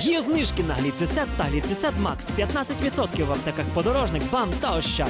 Є знижки на гліцесет та гліцесет Макс 15% в аптеках подорожник, бам та ощад.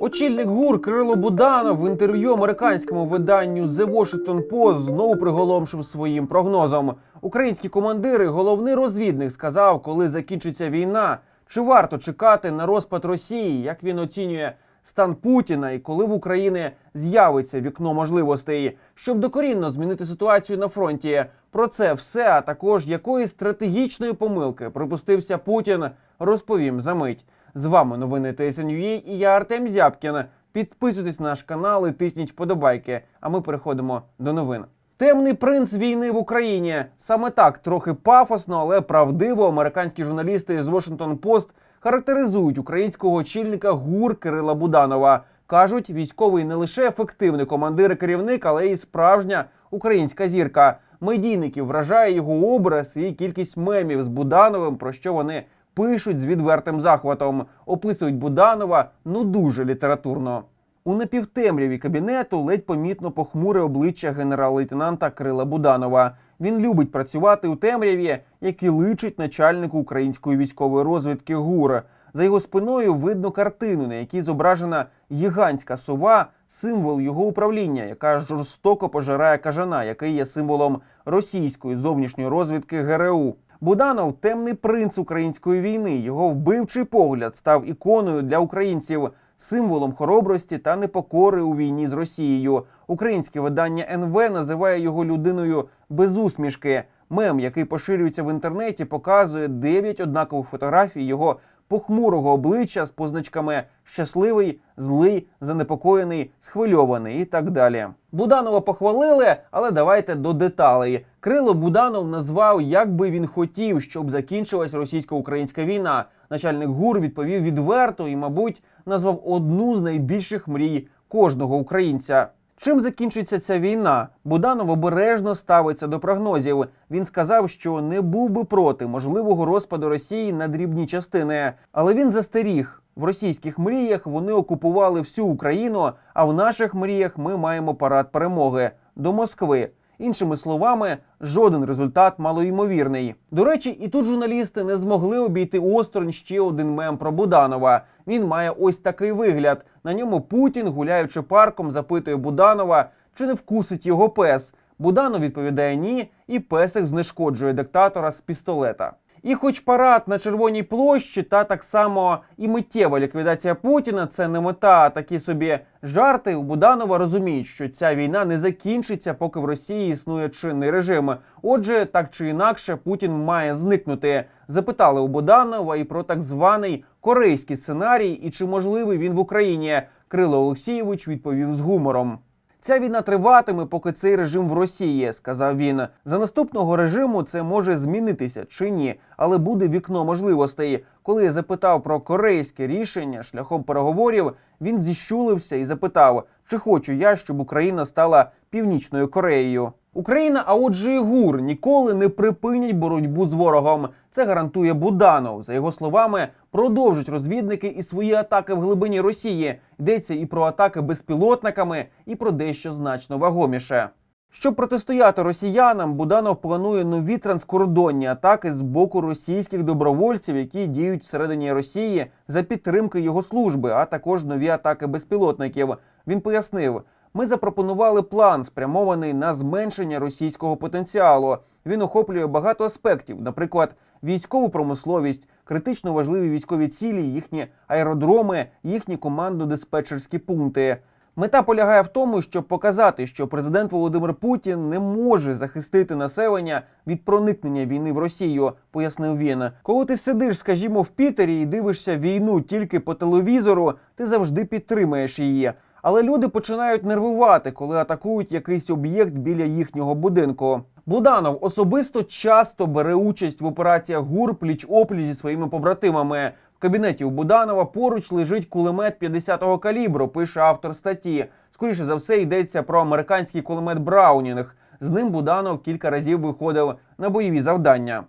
Очільник ГУР Кирило Буданов в інтерв'ю американському виданню The Washington Post знову приголомшив своїм прогнозом. Українські командири, головний розвідник, сказав, коли закінчиться війна, чи варто чекати на розпад Росії, як він оцінює стан Путіна, і коли в Україні з'явиться вікно можливостей, щоб докорінно змінити ситуацію на фронті. Про це все, а також якої стратегічної помилки припустився Путін, розповім за мить. З вами новини ТСНЮА і я Артем Зябкін. Підписуйтесь на наш канал і тисніть вподобайки. А ми переходимо до новин. Темний принц війни в Україні саме так трохи пафосно, але правдиво американські журналісти з Washington Post характеризують українського очільника ГУР Кирила Буданова. кажуть, військовий не лише ефективний командир і керівник, але й справжня українська зірка. Медійників вражає його образ і кількість мемів з Будановим, про що вони пишуть з відвертим захватом, описують Буданова ну дуже літературно. У напівтемряві кабінету ледь помітно похмуре обличчя генерал-лейтенанта Крила Буданова. Він любить працювати у темряві, як і личить начальнику української військової розвідки ГУР. За його спиною видно картину, на якій зображена гігантська сова, символ його управління, яка жорстоко пожирає кажана, який є символом російської зовнішньої розвідки ГРУ. Буданов темний принц української війни. Його вбивчий погляд став іконою для українців, символом хоробрості та непокори у війні з Росією. Українське видання НВ називає його людиною без усмішки. Мем, який поширюється в інтернеті, показує 9 однакових фотографій його похмурого обличчя з позначками щасливий, злий, занепокоєний, схвильований і так далі. Буданова похвалили, але давайте до деталей. Крило Буданов назвав, як би він хотів, щоб закінчилась російсько-українська війна. Начальник ГУР відповів відверто і, мабуть, назвав одну з найбільших мрій кожного українця. Чим закінчиться ця війна? Буданов обережно ставиться до прогнозів. Він сказав, що не був би проти можливого розпаду Росії на дрібні частини, але він застеріг. В російських мріях вони окупували всю Україну, а в наших мріях ми маємо парад перемоги до Москви. Іншими словами, жоден результат малоймовірний. До речі, і тут журналісти не змогли обійти осторонь ще один мем про Буданова. Він має ось такий вигляд. На ньому Путін, гуляючи парком, запитує Буданова, чи не вкусить його пес. Буданов відповідає ні, і песик знешкоджує диктатора з пістолета. І хоч парад на Червоній площі та так само і миттєва ліквідація Путіна це не мета, а такі собі жарти у Буданова розуміють, що ця війна не закінчиться, поки в Росії існує чинний режим. Отже, так чи інакше, Путін має зникнути. Запитали у Буданова і про так званий корейський сценарій, і чи можливий він в Україні. Крило Олексійович відповів з гумором. Ця війна триватиме, поки цей режим в Росії, сказав він. За наступного режиму це може змінитися чи ні, але буде вікно можливостей. Коли я запитав про корейське рішення шляхом переговорів, він зіщулився і запитав, чи хочу я, щоб Україна стала північною Кореєю. Україна, а отже, і ГУР ніколи не припинять боротьбу з ворогом. Це гарантує Буданов. За його словами, продовжать розвідники і свої атаки в глибині Росії. Йдеться і про атаки безпілотниками, і про дещо значно вагоміше. Щоб протистояти росіянам, Буданов планує нові транскордонні атаки з боку російських добровольців, які діють всередині Росії за підтримки його служби, а також нові атаки безпілотників. Він пояснив. Ми запропонували план, спрямований на зменшення російського потенціалу. Він охоплює багато аспектів, наприклад, військову промисловість, критично важливі військові цілі, їхні аеродроми, їхні командно-диспетчерські пункти. Мета полягає в тому, щоб показати, що президент Володимир Путін не може захистити населення від проникнення війни в Росію, пояснив він. Коли ти сидиш, скажімо, в Пітері і дивишся війну тільки по телевізору, ти завжди підтримаєш її. Але люди починають нервувати, коли атакують якийсь об'єкт біля їхнього будинку. Буданов особисто часто бере участь в операціях ГУР пліч опліч зі своїми побратимами. В кабінеті у Буданова поруч лежить кулемет 50-го калібру, пише автор статті. Скоріше за все йдеться про американський кулемет Браунінг. З ним Буданов кілька разів виходив на бойові завдання.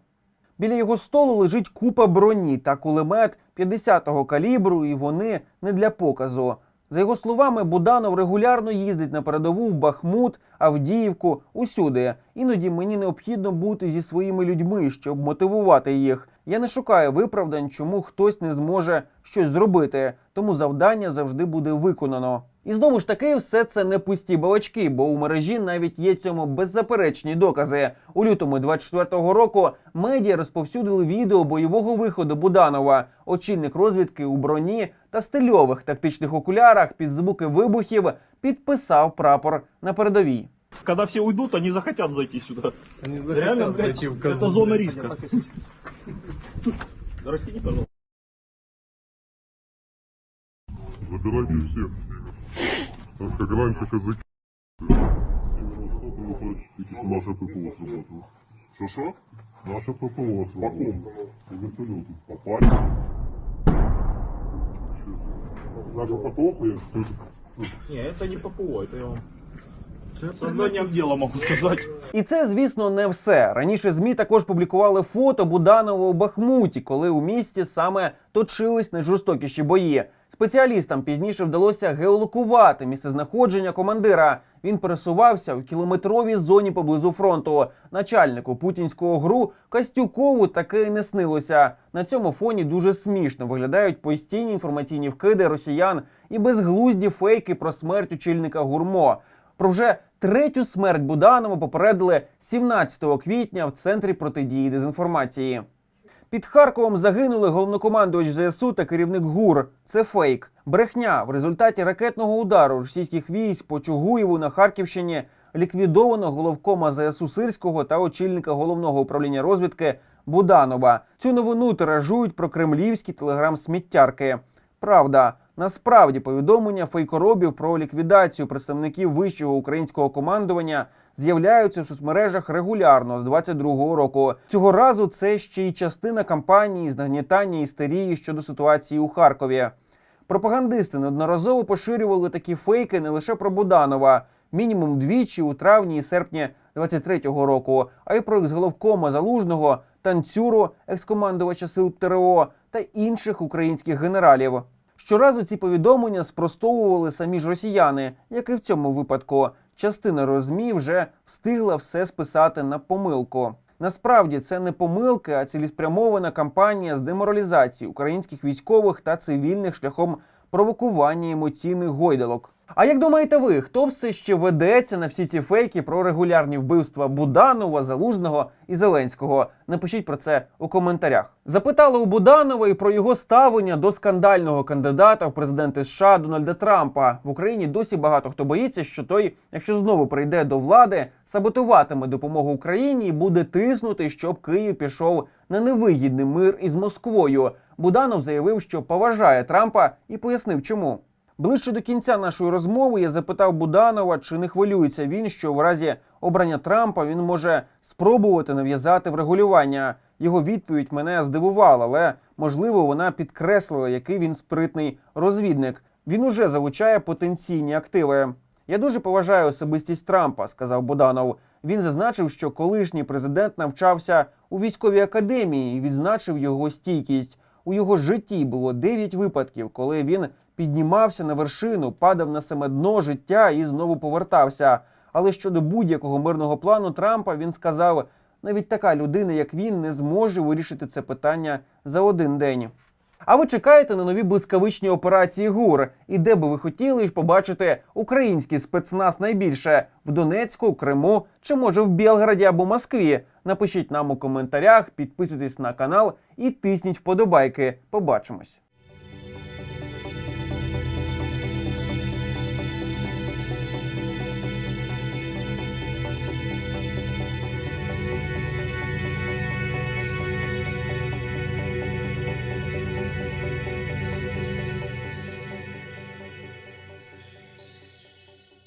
Біля його столу лежить купа броні та кулемет 50-го калібру, і вони не для показу. За його словами, Буданов регулярно їздить на передову в Бахмут, Авдіївку, усюди. Іноді мені необхідно бути зі своїми людьми, щоб мотивувати їх. Я не шукаю виправдань, чому хтось не зможе щось зробити, тому завдання завжди буде виконано. І знову ж таки, все це не пусті балачки, бо у мережі навіть є цьому беззаперечні докази. У лютому 24-го року медіа розповсюдили відео бойового виходу Буданова. Очільник розвідки у броні та стильових тактичних окулярах під звуки вибухів підписав прапор на передовій. Когда все уйдут, они захотят зайти сюда. Они Реально, захотят блядь, зайти в это зона риска. Растяни, пожалуйста. Забирайте всех. Так как раньше казаки. Что-то выходит, что наше ППО сработало. Что-что? Наше ППО сработало. По вертолету. Попали. Наше ППО я что Не, это не ППО, это я вам сознанием дела могу сказать. І це, звісно, не все. Раніше змі також публікували фото Буданова у Бахмуті, коли у місті саме точились найжорстокіші бої. Спеціалістам пізніше вдалося геолокувати місцезнаходження командира. Він пересувався в кілометровій зоні поблизу фронту. Начальнику путінського гру Костюкову таке й не снилося. На цьому фоні дуже смішно виглядають постійні інформаційні вкиди росіян і безглузді фейки про смерть очільника гурмо. Про вже третю смерть Буданова попередили 17 квітня в центрі протидії дезінформації. Під Харковом загинули головнокомандувач ЗСУ та керівник ГУР. Це фейк. Брехня. В результаті ракетного удару російських військ по Чугуєву на Харківщині ліквідовано головкома ЗСУ Сирського та очільника головного управління розвідки Буданова. Цю новину тиражують про кремлівські телеграм-сміттярки. Правда, насправді повідомлення фейкоробів про ліквідацію представників вищого українського командування з'являються в соцмережах регулярно з 22-го року. Цього разу це ще й частина кампанії з нагнітання істерії щодо ситуації у Харкові. Пропагандисти неодноразово поширювали такі фейки не лише про Буданова, мінімум двічі у травні і серпні 23-го року, а й про екс-головкома залужного, танцюру, екс-командувача сил ТРО та інших українських генералів. Щоразу ці повідомлення спростовували самі ж росіяни, як і в цьому випадку. Частина розмі вже встигла все списати на помилку. Насправді це не помилки, а цілеспрямована кампанія з деморалізації українських військових та цивільних шляхом провокування емоційних гойдалок. А як думаєте ви, хто все ще ведеться на всі ці фейки про регулярні вбивства Буданова, Залужного і Зеленського? Напишіть про це у коментарях. Запитали у Буданова і про його ставлення до скандального кандидата в президенти США Дональда Трампа. В Україні досі багато хто боїться, що той, якщо знову прийде до влади, саботуватиме допомогу Україні і буде тиснути, щоб Київ пішов на невигідний мир із Москвою. Буданов заявив, що поважає Трампа і пояснив, чому. Ближче до кінця нашої розмови я запитав Буданова, чи не хвилюється він, що в разі обрання Трампа він може спробувати нав'язати врегулювання. Його відповідь мене здивувала, але можливо вона підкреслила, який він спритний розвідник. Він уже залучає потенційні активи. Я дуже поважаю особистість Трампа, сказав Буданов. Він зазначив, що колишній президент навчався у військовій академії і відзначив його стійкість. У його житті було 9 випадків, коли він піднімався на вершину, падав на саме дно життя і знову повертався. Але щодо будь-якого мирного плану Трампа він сказав: навіть така людина, як він, не зможе вирішити це питання за один день. А ви чекаєте на нові блискавичні операції ГУР? І де би ви хотіли побачити український спецназ найбільше в Донецьку, Криму чи може в Білграді або Москві? Напишіть нам у коментарях, підписуйтесь на канал і тисніть вподобайки. Побачимось.